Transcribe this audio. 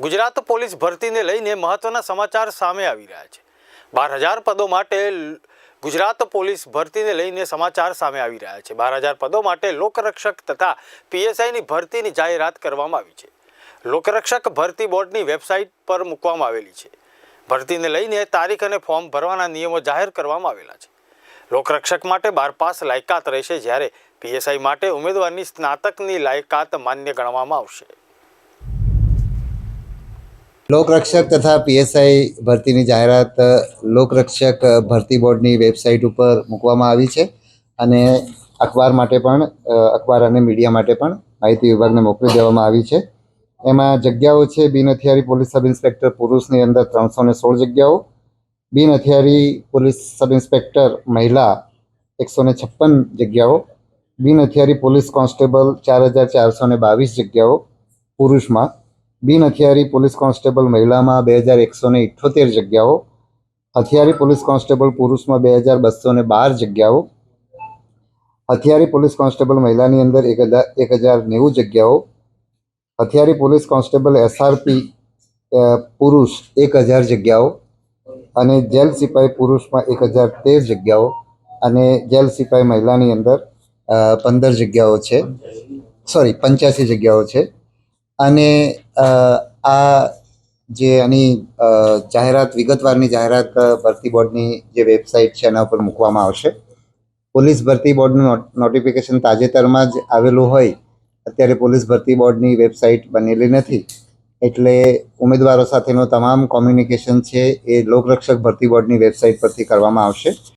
Gujarat police ભરતીને લઈને મહત્વના સમાચાર સામે આવી રહ્યા છે. બાર હજાર પદો માટે ગુજરાત પોલીસ ભરતીને લઈને સમાચાર સામે આવી રહ્યા છે. બાર હજાર પદો માટે લોકરક્ષક તથા પીએસઆઈની ભરતીની જાહેરાત કરવામાં આવી છે. લોકરક્ષક ભરતી બોર્ડની વેબસાઇટ પર મૂકવામાં આવેલી છે. ભરતીને લઈને તારીખ અને ફોર્મ ભરવાના નિયમો જાહેર કરવામાં આવેલા છે. લોકરક્ષક માટે બાર પાસ લાયકાત રહેશે જ્યારે પીએસઆઈ માટે ઉમેદવારની સ્નાતકની લાયકાત માન્ય ગણવામાં આવશે. લોકરક્ષક તથા પીએસઆઈ ભરતીની જાહેરાત લોકરક્ષક ભરતી બોર્ડની વેબસાઇટ ઉપર મૂકવામાં આવી છે અને અખબાર માટે પણ અખબાર અને મીડિયા માટે પણ માહિતી વિભાગને મોકલી દેવામાં આવી છે. એમાં જગ્યાઓ છે, બિન હથિયારી પોલીસ સબ ઇન્સ્પેક્ટર પુરુષની અંદર ત્રણસો ને સોળ જગ્યાઓ, બિન હથિયારી પોલીસ સબ ઇન્સ્પેક્ટર મહિલા એકસો ને છપ્પન જગ્યાઓ, બિન હથિયારી પોલીસ કોન્સ્ટેબલ ચાર હજાર ચારસો ને બાવીસ જગ્યાઓ પુરુષમાં બિન હથિયારી પોલીસ કોન્સ્ટેબલ મહિલામાં બે હજાર એકસો ને ઇઠ્ઠોતેર જગ્યાઓ, હથિયારી પોલીસ કોન્સ્ટેબલ પુરુષમાં બે હજાર બસો ને બાર જગ્યાઓ, હથિયારી પોલીસ કોન્સ્ટેબલ મહિલાની અંદર એક હજાર એક હજાર નેવું જગ્યાઓ, હથિયારી પોલીસ કોન્સ્ટેબલ એસઆરપી પુરુષ એક હજાર જગ્યાઓ અને જેલ સિપાઈ પુરુષમાં એક હજાર તેર જગ્યાઓ અને જેલ સિપાઈ મહિલાની અંદર પંદર જગ્યાઓ છે. સોરી, પંચ્યાસી જગ્યાઓ છે. અને આ જે આની જાહેરાત, વિગતવારની જાહેરાત ભરતી બોર્ડની જે વેબસાઇટ છે એના ઉપર મૂકવામાં આવશે. પોલીસ ભરતી બોર્ડનું નોટ- નોટિફિકેશન તાજેતરમાં જ આવેલું હોય, અત્યારે પોલીસ ભરતી બોર્ડની વેબસાઇટ બનેલી નથી. એટલે ઉમેદવારો સાથેનો તમામ કોમ્યુનિકેશન છે એ લોકરક્ષક ભરતી બોર્ડની વેબસાઇટ પરથી કરવામાં આવશે.